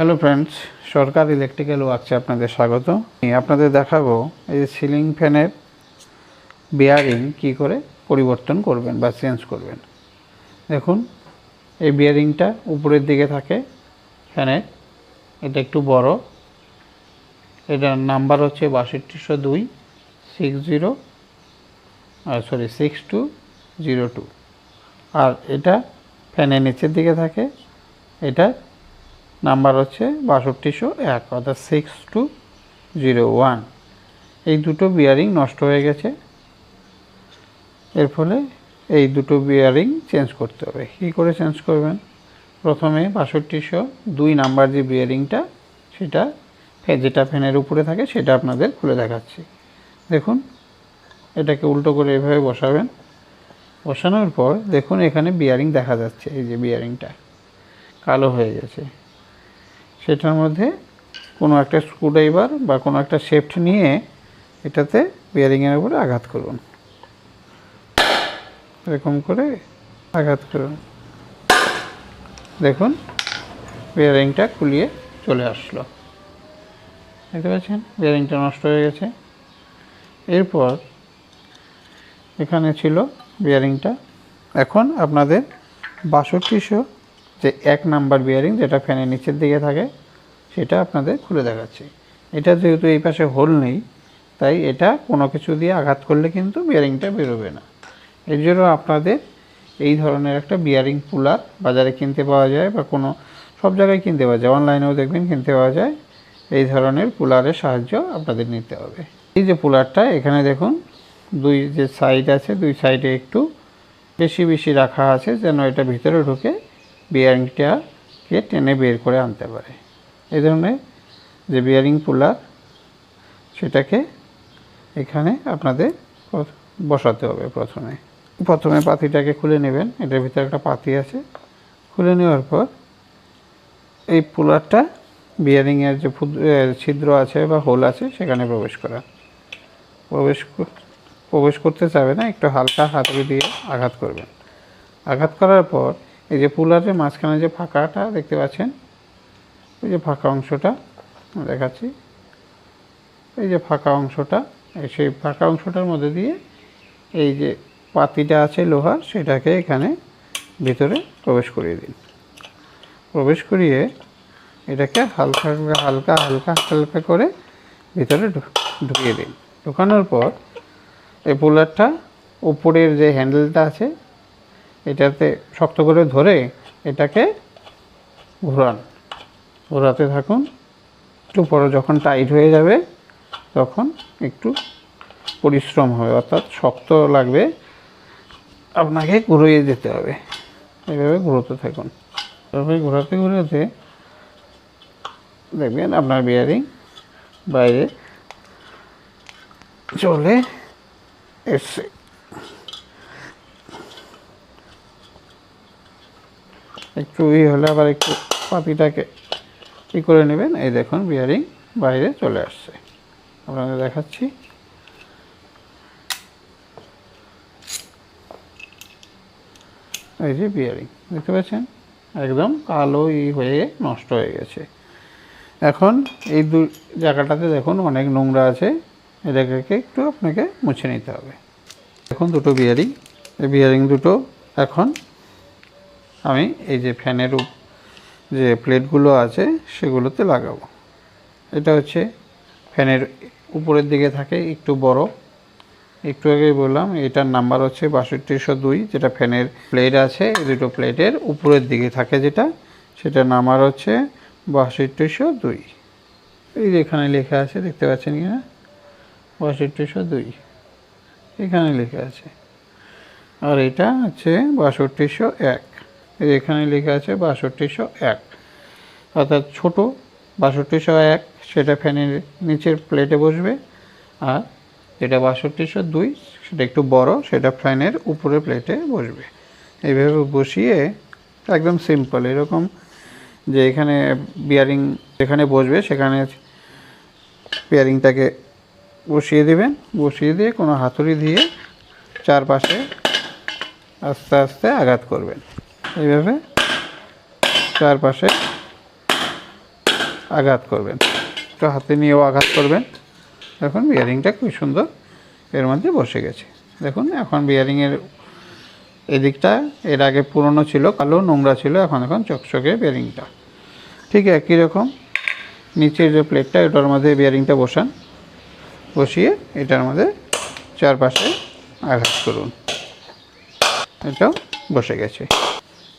Hello friends Sarkar electrical ওয়ার্কসে আপনাদের স্বাগত। আপনাদের দেখাবো এই যে সিলিং ফ্যানের বিয়ারিং কি করে পরিবর্তন করবেন বা চেঞ্জ করবেন। দেখুন, এই বিয়ারিংটা উপরের দিকে থাকে ফ্যানের এটা একটু বড়। এটার নাম্বার হচ্ছে বাষট্টিশো দুই six zero sorry six two zero two আর এটা ফ্যানের নিচের দিকে থাকে, এটা নাম্বার হচ্ছে বাষট্টিশো এক, অর্থাৎ সিক্স টু জিরো ওয়ান এই দুটো বিয়ারিং নষ্ট হয়ে গেছে। এর ফলে এই দুটো বিয়ারিং চেঞ্জ করতে হবে। কী করে চেঞ্জ করবেন? প্রথমে বাষট্টিশো দুই নাম্বার যে বিয়ারিংটা সেটা যেটা ফ্যানের উপরে থাকে, সেটা আপনাদের খুলে দেখাচ্ছি। দেখুন, এটাকে উল্টো করে এভাবে বসাবেন। বসানোর পর দেখুন, এখানে বিয়ারিং দেখা যাচ্ছে, এই যে বিয়ারিংটা কালো হয়ে গেছে। সেটার মধ্যে কোনো একটা স্ক্রুড্রাইভার বা কোনো একটা শেফট নিয়ে এটাতে বিয়ারিংয়ের উপরে আঘাত করুন। এরকম করে আঘাত করুন। দেখুন বিয়ারিংটা খুলিয়ে চলে আসলো। দেখতে পাচ্ছেন? বিয়ারিংটা নষ্ট হয়ে গেছে। এরপর এখানে ছিল বিয়ারিংটা এখন আপনাদের বাষট্টিশো যে এক নাম্বার বিয়ারিং যেটা ফ্যানের নিচের দিকে থাকে, সেটা আপনাদের খুলে দেখাচ্ছি। এটা যেহেতু এই পাশে হোল নেই, তাই এটা কোনো কিছু দিয়ে আঘাত করলে কিন্তু বিয়ারিংটা বেরোবে না। এর জন্য আপনাদের এই ধরনের একটা বিয়ারিং পুলার বাজারে কিনতে পাওয়া যায় বা কোনো, সব জায়গায় কিনতে পাওয়া যায়। অনলাইনেও দেখবেন কিনতে পাওয়া যায়। এই ধরনের পুলারের সাহায্য আপনাদের নিতে হবে। এই যে পুলারটা এখানে দেখুন, দুই যে সাইড আছে, দুই সাইডে একটু বেশি বেশি রাখা আছে যেন এটা ভিতরে ঢুকে বিয়ারিংটাকে টেনে বের করে আনতে পারে। এই ধরনের যে বিয়ারিং পুলার সেটাকে এখানে আপনাদের বসাতে হবে প্রথমে। প্রথমে পাতিটাকে খুলে নেবেন। এটার ভিতরে একটা পাতি আছে। খুলে নেওয়ার পর এই পুলারটা বিয়ারিংয়ের যে ছিদ্র আছে বা হোল আছে, সেখানে প্রবেশ করা প্রবেশ প্রবেশ করতে চাবে না, একটু হালকা হাতুড়ি দিয়ে আঘাত করবেন। আঘাত করার পর এই যে পুলারের মাঝখানে যে ফাঁকাটা দেখতে পাচ্ছেন ওই যে ফাঁকা অংশটা দেখাচ্ছি। এই যে ফাঁকা অংশটা সেই ফাঁকা অংশটার মধ্যে দিয়ে এই যে পাতিটা আছে লোহার, সেটাকে এখানে ভিতরে প্রবেশ করিয়ে দিন। প্রবেশ করিয়ে এটাকে হালকা হালকা হালকা হালকা করে ভিতরে ঢুকিয়ে দিন। ঢুকানোর পর এই পুলারটা উপরের যে হ্যান্ডেলটা আছে এটাতে শক্ত করে ধরে এটাকে ঘোরান। ঘোরাতে থাকুন। একটু পরে যখন টাইট হয়ে যাবে, তখন একটু পরিশ্রম হবে। অর্থাৎ শক্ত লাগবে আপনাকে ঘুরিয়ে যেতে হবে। এইভাবে ঘুরোতে থাকুন। এভাবে ঘোরাতে ঘোরাতে দেখবেন আপনার বিয়ারিং বাইরে চলে এসছে। একটু ই হলে আবার একটু পাতিটাকে ই করে নেবেন। এই দেখুন বিয়ারিং বাইরে চলে আসছে। আপনাদের দেখাচ্ছি। এই যে বিয়ারিং দেখতে পাচ্ছেন? একদম কালো ই হয়ে নষ্ট হয়ে গেছে। এখন এই দু জায়গাটাতে দেখুন অনেক নোংরা আছে। এটাকে একটু আপনাকে মুছে নিতে হবে। এখন দুটো বিয়ারিং এই বিয়ারিং দুটো এখন আমি এই যে ফ্যানের যে প্লেটগুলো আছে, সেগুলোতে লাগাবো। এটা হচ্ছে ফ্যানের উপরের দিকে থাকে, একটু বড়। একটু আগে বললাম, এটার নাম্বার হচ্ছে বাষট্টিশো দুই, যেটা ফ্যানের প্লেট আছে, এই দুটো প্লেটের উপরের দিকে থাকে যেটা, সেটার নাম্বার হচ্ছে বাষট্টিশো দুই। এই যে এখানে লেখা আছে, দেখতে পাচ্ছেন কি না বাষট্টিশো দুই। এখানে লেখা আছে। আর এটা হচ্ছে বাষট্টিশো এক। এখানে লেখা আছে বাষট্টিশো এক। অর্থাৎ ছোটো বাষট্টিশো এক, সেটা ফ্যানের নিচের প্লেটে বসবে, আর যেটা বাষট্টিশো দুই, সেটা একটু বড়, সেটা ফ্যানের উপরে প্লেটে বসবে। এইভাবে বসিয়ে একদম সিম্পল এরকম যে এখানে বিয়ারিং যেখানে বসবে, সেখানে বিয়ারিংটাকে বসিয়ে দেবেন। বসিয়ে দিয়ে কোনো হাতুড়ি দিয়ে চারপাশে আস্তে আস্তে আঘাত করবেন। এইভাবে চারপাশে আঘাত করবেন। একটু হাতে নিয়েও আঘাত করবেন। দেখুন বিয়ারিংটা খুব সুন্দর এর মধ্যে বসে গেছে। দেখুন, এখন বিয়ারিংয়ের এদিকটা এর আগে পুরনো ছিল, কালো নোংরা ছিল, এখন এখন চকচকে বিয়ারিংটা ঠিক একই রকম নিচের যে প্লেটটা এটার মধ্যে বিয়ারিংটা বসান। বসিয়ে এটার মধ্যে চারপাশে আঘাত করুন। এটাও বসে গেছে।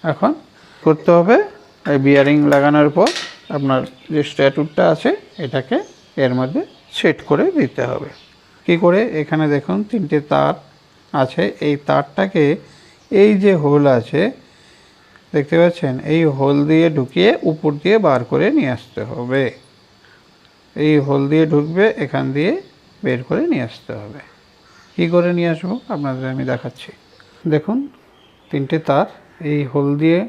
এখন করতে হবে। এই বিয়ারিং লাগানোর পর আপনার যে স্ট্যাটুটটা আছে, এটাকে এর মধ্যে সেট করে দিতে হবে। কি করে? এখানে দেখুন, তিনটে তার আছে। এই তারটাকে এই যে হোল আছে, দেখতে পাচ্ছেন? এই হোল দিয়ে ঢুকিয়ে উপর দিয়ে বার করে নিয়ে আসতে হবে। এই হোল দিয়ে ঢুকবে, এখান দিয়ে বের করে নিয়ে আসতে হবে। কী করে নিয়ে আসব? আপনাদের আমি দেখাচ্ছি। দেখুন, তিনটে তার এই হোল দিয়ে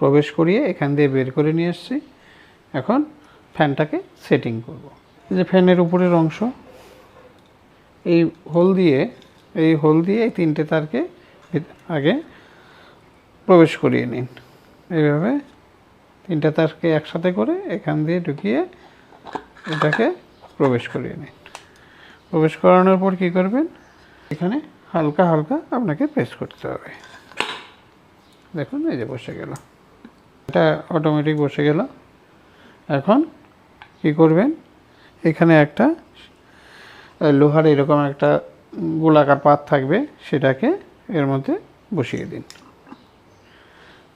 প্রবেশ করিয়ে এখান দিয়ে বের করে নিয়ে এসেছি। এখন ফ্যানটাকে সেটিং করব। যে ফ্যানের উপরের অংশ, এই হোল দিয়ে, এই হোল দিয়ে এই তিনটে তারকে আগে প্রবেশ করিয়ে নিন। এইভাবে তিনটে তারকে একসাথে করে এখান দিয়ে ঢুকিয়ে এটাকে প্রবেশ করিয়ে নিন। প্রবেশ করানোর পর কী করবেন? এখানে হালকা হালকা আপনাকে প্রেস করতে হবে। দেখুন, এই যে বসে গেল। এটা অটোমেটিক বসে গেল। এখন কি করবেন? এখানে একটা লোহার এরকম একটা গোলাকার পাত থাকবে, সেটাকে এর মধ্যে বসিয়ে দিন।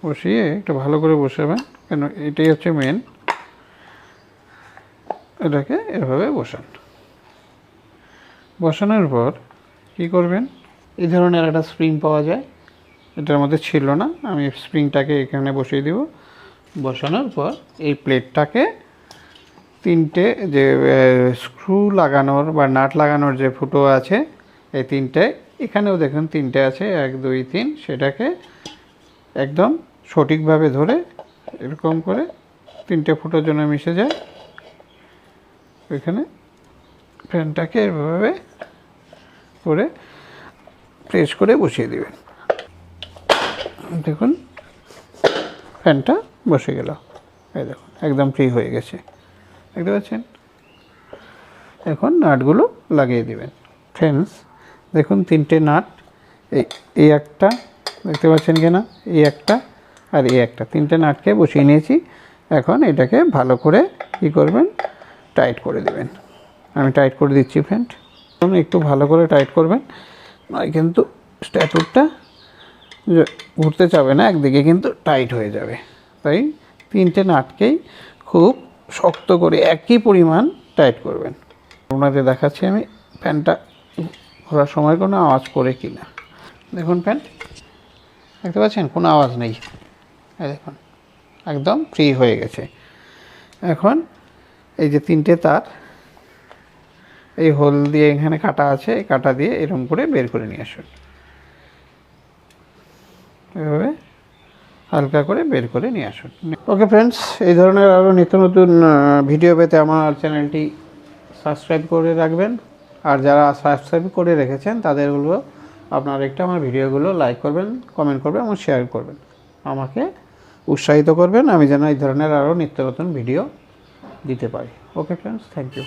বসিয়ে একটু ভালো করে বসাবেন, কেন এটাই হচ্ছে মেন এটাকে এভাবে বসান। বসানোর পর কি করবেন? এই ধরনের একটা স্প্রিং পাওয়া যায়। এটার মধ্যে ছিল না। আমি স্প্রিংটাকে এখানে বসিয়ে দিব। বসানোর পর এই প্লেটটাকে তিনটে যে স্ক্রু লাগানোর বা নাট লাগানোর যে ফুটো আছে, এই তিনটে, এখানেও দেখুন তিনটে আছে, এক, দুই, তিন, সেটাকে একদম সঠিকভাবে ধরে এরকম করে তিনটে ফুটোর জন্য মিশে যায়। ওইখানে ফ্যানটাকে এভাবে করে প্রেস করে বসিয়ে দিবেন। দেখুন, ফ্যানটা বসে গেল। এই দেখুন, একদম ফ্রি হয়ে গেছে। দেখতে পাচ্ছেন? এখন নাটগুলো লাগিয়ে দিবেন। ফ্রেন্ডস দেখুন তিনটে নাট। এই এই একটা, দেখতে পাচ্ছেন কিনা? এই একটা আর এই একটা। তিনটে নাটকে বসিয়ে নিয়েছি। এখন এটাকে ভালো করে কী করবেন? টাইট করে দিবেন। আমি টাইট করে দিচ্ছি এখন একটু ভালো করে টাইট করবেন। নয় কিন্তু স্ট্যাটুটটা যে ঘুরতে চাবে না, একদিকে কিন্তু টাইট হয়ে যাবে। তাই তিনটে নাটকেই খুব শক্ত করে একই পরিমাণ টাইট করবেন। আপনাদের দেখাচ্ছি আমি প্যান্টটা ঘোরার সময় কোনো আওয়াজ করে কি না দেখুন প্যান্ট দেখতে পাচ্ছেন? কোনো আওয়াজ নেই। দেখুন, একদম ফ্রি হয়ে গেছে। এখন এই যে তিনটে তার, এই হোল দিয়ে এখানে কাটা আছে, এই কাটা দিয়ে এরকম করে বের করে নিয়ে আসুন। এভাবে হালকা করে বের করে নিয়ে আসুন। ওকে ফ্রেন্ডস এই ধরনের আরও নিত্য নতুন ভিডিও পেতে আমার চ্যানেলটি সাবস্ক্রাইব করে রাখবেন। আর যারা সাবস্ক্রাইব করে রেখেছেন, তাদেরগুলো আপনার একটা আমার ভিডিওগুলো লাইক করবেন কমেন্ট করবেন এবং শেয়ার করবেন। আমাকে উৎসাহিত করবেন, আমি যেন এই ধরনের আরও নিত্য নতুন ভিডিও দিতে পারি। Okay friends thank you